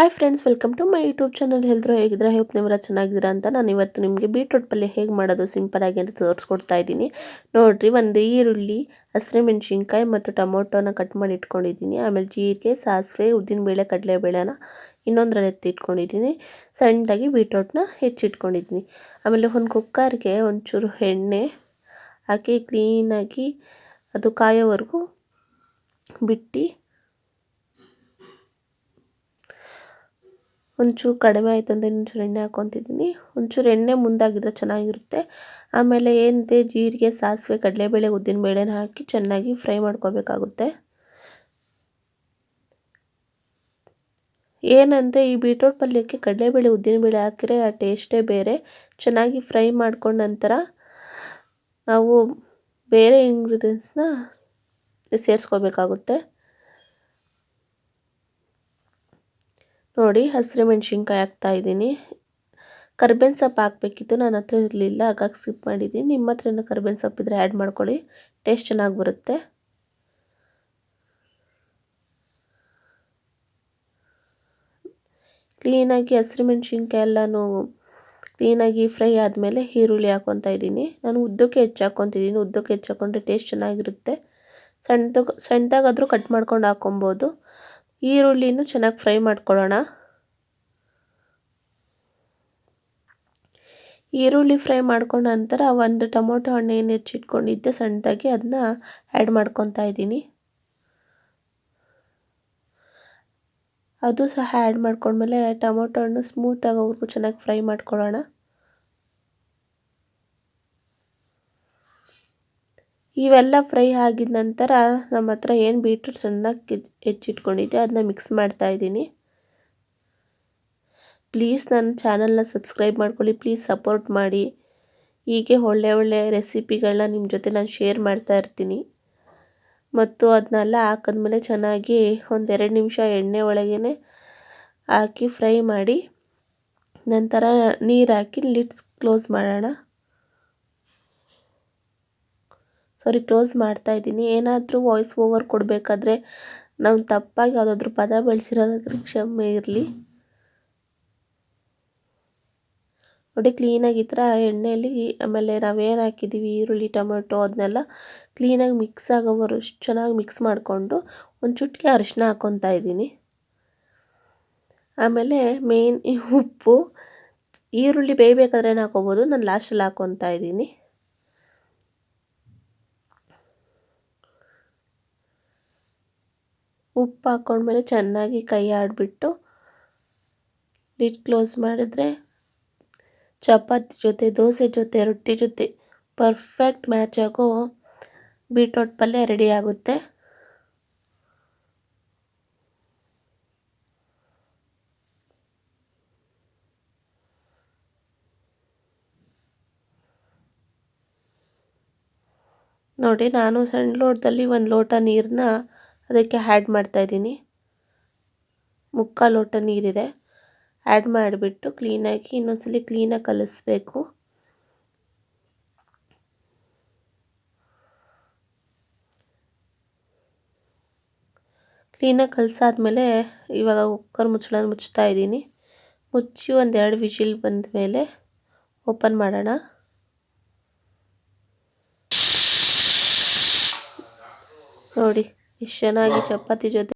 Hi friends welcome to my YouTube channel ಹೇಳಿದ್ರು ಹೇಗಿದ್ರೆ hope ನಿಮ್ರ ಚೆನ್ನಾಗಿದ್ದೀರಾ ಅಂತ ನಾನು ಇವತ್ತು ನಿಮಗೆ ಬೀಟ್ರೂಟ್ ಪಲ್ಯ ಹೇಗೆ ಮಾಡೋದು ಸಿಂಪಲ್ ಆಗಿ ಅಂತ ತೋರಿಸ್ಕೊಡ್ತಾ ಇದ್ದೀನಿ. ನೋಡಿರಿ, ಒಂದು ಈರುಳ್ಳಿ ಹಸಿಮೆಣ್ಸಿನ್ಕಾಯಿ ಮತ್ತು ಟೊಮೊಟೊನ ಕಟ್ ಮಾಡಿ ಇಟ್ಕೊಂಡಿದ್ದೀನಿ. ಆಮೇಲೆ ಜೀರಿಗೆ, ಸಾಸಿವೆ, ಉದ್ದಿನಬೇಳೆ, ಕಡಲೆಬೇಳೆನ ಇನ್ನೊಂದರಲ್ಲಿ ಎತ್ತಿ ಇಟ್ಕೊಂಡಿದ್ದೀನಿ. ಸಣ್ಣದಾಗಿ ಬೀಟ್ರೂಟ್ನ ಹೆಚ್ಚಿಟ್ಕೊಂಡಿದ್ದೀನಿ. ಆಮೇಲೆ ಒಂದು ಕುಕ್ಕರ್ಗೆ ಒಂಚೂರು ಎಣ್ಣೆ ಹಾಕಿ ಕ್ಲೀನಾಗಿ ಅದು ಕಾಯೋವರೆಗೂ ಬಿಟ್ಟು ಒಂಚೂರು ಕಡಿಮೆ ಆಯಿತು ಅಂದರೆ ಒಂಚೂರು ಎಣ್ಣೆ ಹಾಕ್ಕೊತಿದ್ದೀನಿ. ಒಂಚೂರು ಎಣ್ಣೆ ಮುಂದಾಗಿದ್ರೆ ಚೆನ್ನಾಗಿರುತ್ತೆ. ಆಮೇಲೆ ಏನಿದೆ, ಜೀರಿಗೆ, ಸಾಸಿವೆ, ಕಡಲೆಬೇಳೆ ಉದ್ದಿನಬೇಳೆನ ಹಾಕಿ ಚೆನ್ನಾಗಿ ಫ್ರೈ ಮಾಡ್ಕೋಬೇಕಾಗುತ್ತೆ. ಏನಂದರೆ, ಈ ಬೀಟ್ರೋಟ್ ಪಲ್ಯಕ್ಕೆ ಕಡಲೆಬೇಳೆ ಉದ್ದಿನಬೇಳೆ ಹಾಕಿದ್ರೆ ಆ ಟೇಸ್ಟೇ ಬೇರೆ. ಚೆನ್ನಾಗಿ ಫ್ರೈ ಮಾಡ್ಕೊಂಡ ನಂತರ ನಾವು ಬೇರೆ ಇಂಗ್ರೀಡಿಯೆಂಟ್ಸ್ನ ಸೇರಿಸ್ಕೋಬೇಕಾಗುತ್ತೆ. ನೋಡಿ, ಹಸಿರು ಮೆಣಸಿನ್ಕಾಯಿ ಹಾಕ್ತಾಯಿದ್ದೀನಿ ಕರ್ಬೇವಿನ ಸೊಪ್ಪು ಹಾಕಬೇಕಿತ್ತು, ನನ್ನ ಹತ್ರ ಇರಲಿಲ್ಲ, ಹಾಗಾಗಿ ಸ್ಕಿಪ್ ಮಾಡಿದ್ದೀನಿ. ನಿಮ್ಮ ಹತ್ರನೂ ಕರ್ಬೇವಿನ ಇದ್ದರೆ ಆ್ಯಡ್ ಮಾಡ್ಕೊಳ್ಳಿ ಟೇಸ್ಟ್ ಚೆನ್ನಾಗಿ ಬರುತ್ತೆ. ಕ್ಲೀನಾಗಿ ಹಸಿರು ಮೆಣಸಿನ್ಕಾಯಿ ಎಲ್ಲನೂ ಕ್ಲೀನಾಗಿ ಫ್ರೈ ಆದಮೇಲೆ ಈರುಳ್ಳಿ ಹಾಕ್ಕೊತಾ ಇದ್ದೀನಿ. ನಾನು ಉದ್ದಕ್ಕೆ ಹೆಚ್ಚು ಹಾಕ್ಕೊತಿದ್ದೀನಿ ಉದ್ದಕ್ಕೆ ಹೆಚ್ಚು ಹಾಕ್ಕೊಂಡ್ರೆ ಟೇಸ್ಟ್ ಚೆನ್ನಾಗಿರುತ್ತೆ. ಸಣ್ಣದಾಗ ಸಣ್ಣದಾಗಾದರೂ ಕಟ್ ಮಾಡ್ಕೊಂಡು ಹಾಕ್ಕೊಬೋದು ಈರುಳ್ಳಿನೂ ಚೆನ್ನಾಗಿ ಫ್ರೈ ಮಾಡ್ಕೊಳ್ಳೋಣ. ಈರುಳ್ಳಿ ಫ್ರೈ ಮಾಡ್ಕೊಂಡ ನಂತರ ಒಂದು ಟೊಮೊಟೊ ಹಣ್ಣು ಹೆಚ್ಚಿಟ್ಕೊಂಡಿದ್ದೆ, ಸಣ್ಣದಾಗಿ ಅದನ್ನ ಆ್ಯಡ್ ಮಾಡ್ಕೊತಾ ಇದ್ದೀನಿ. ಅದು ಸಹ ಆ್ಯಡ್ ಮಾಡ್ಕೊಂಡ್ಮೇಲೆ ಟೊಮೊಟೊ ಹಣ್ಣು ಸ್ಮೂತಾಗಿ ಅವ್ರಿಗೂ ಚೆನ್ನಾಗಿ ಫ್ರೈ ಮಾಡ್ಕೊಳ್ಳೋಣ. ಇವೆಲ್ಲ ಫ್ರೈ ಆಗಿದ ನಂತರ ನಮ್ಮ ಹತ್ರ ಏನು ಬೀಟ್ರೂಟ್ ಸಣ್ಣಕ್ಕೆ ಹೆಚ್ಚಿಟ್ಕೊಂಡಿದ್ದೆ ಅದನ್ನ ಮಿಕ್ಸ್ ಮಾಡ್ತಾ ಇದ್ದೀನಿ. ಪ್ಲೀಸ್ ನನ್ನ ಚಾನಲ್ನ ಸಬ್ಸ್ಕ್ರೈಬ್ ಮಾಡ್ಕೊಳ್ಳಿ ಪ್ಲೀಸ್ ಸಪೋರ್ಟ್ ಮಾಡಿ. ಹೀಗೆ ಒಳ್ಳೆ ಒಳ್ಳೆ ರೆಸಿಪಿಗಳನ್ನ ನಿಮ್ಮ ಜೊತೆ ನಾನು ಶೇರ್ ಮಾಡ್ತಾ ಇರ್ತೀನಿ. ಮತ್ತು ಅದನ್ನೆಲ್ಲ ಹಾಕಿದ್ಮೇಲೆ ಚೆನ್ನಾಗಿ ಒಂದೆರಡು ನಿಮಿಷ ಎಣ್ಣೆ ಒಳಗೇ ಹಾಕಿ ಫ್ರೈ ಮಾಡಿ, ನಂತರ ನೀರು ಹಾಕಿ ಲಿಡ್ಸ್ ಕ್ಲೋಸ್ ಮಾಡೋಣ. ಸಾರಿ ಕ್ಲೋಸ್ ಮಾಡ್ತಾ ಇದ್ದೀನಿ. ಏನಾದರೂ ವಾಯ್ಸ್ ಓವರ್ ಕೊಡಬೇಕಾದ್ರೆ ನಾವು ತಪ್ಪಾಗಿ ಯಾವುದಾದ್ರೂ ಪದ ಬೆಳೆಸಿರೋದಾದ್ರೂ ಕ್ಷಮೆ ಇರಲಿ. ನೋಡಿ ಕ್ಲೀನಾಗಿ ಈ ಎಣ್ಣೆಯಲ್ಲಿ ಆಮೇಲೆ ನಾವೇನು ಹಾಕಿದ್ದೀವಿ ಈರುಳ್ಳಿ, ಟೊಮೆಟೊ ಅದನ್ನೆಲ್ಲ ಕ್ಲೀನಾಗಿ ಮಿಕ್ಸ್ ಆಗೋವರು ಚೆನ್ನಾಗಿ ಮಿಕ್ಸ್ ಮಾಡಿಕೊಂಡು ಒಂದು ಚುಟ್ಕಿ ಅರಿಶಿನ ಹಾಕ್ಕೊತಾ ಇದ್ದೀನಿ. ಆಮೇಲೆ ಮೇನ್ ಉಪ್ಪು, ಈರುಳ್ಳಿ ಬೇಯಬೇಕಾದ್ರೆ ಏನು ಹಾಕೋಬೋದು? ನಾನು ಲಾಸ್ಟಲ್ಲಿ ಹಾಕ್ಕೊತಾ ಇದ್ದೀನಿ. ಉಪ್ಪು ಹಾಕ್ಕೊಂಡ್ಮೇಲೆ ಚೆನ್ನಾಗಿ ಕೈ ಆಡಿಬಿಟ್ಟು ಲಿಡ್ ಕ್ಲೋಸ್ ಮಾಡಿದ್ರೆ ಚಪಾತಿ ಜೊತೆ, ದೋಸೆ ಜೊತೆ, ರೊಟ್ಟಿ ಜೊತೆ ಪರ್ಫೆಕ್ಟ್ ಮ್ಯಾಚ್ ಆಗೋ ಬೀಟ್ರೋಟ್ ಪಲ್ಯ ರೆಡಿ ಆಗುತ್ತೆ. ನೋಡಿ, ನಾನು ಸಣ್ಣ ಲೋಟದಲ್ಲಿ ಒಂದು ಲೋಟ ನೀರನ್ನ ಅದಕ್ಕೆ ಆ್ಯಡ್ ಮಾಡ್ತಾಯಿದ್ದೀನಿ ಮುಕ್ಕಾಲು ಲೋಟ ನೀರಿದೆ. ಆ್ಯಡ್ ಮಾಡಿಬಿಟ್ಟು ಕ್ಲೀನಾಗಿ ಇನ್ನೊಂದ್ಸಲ ಕ್ಲೀನಾಗಿ ಕಲಿಸ್ಬೇಕು. ಕ್ಲೀನಾಗಿ ಕಲಸಾದ್ಮೇಲೆ ಇವಾಗ ಕುಕ್ಕರ್ ಮುಚ್ಚಳ ಮುಚ್ತಾ ಇದ್ದೀನಿ. ಮುಚ್ಚಿ ಒಂದೆರಡು ವಿಜಿಲ್ ಬಂದ ಮೇಲೆ ಓಪನ್ ಮಾಡೋಣ. ನೋಡಿ. ಎಷ್ಟು ಚೆನ್ನಾಗಿ ಚಪಾತಿ ಜೊತೆ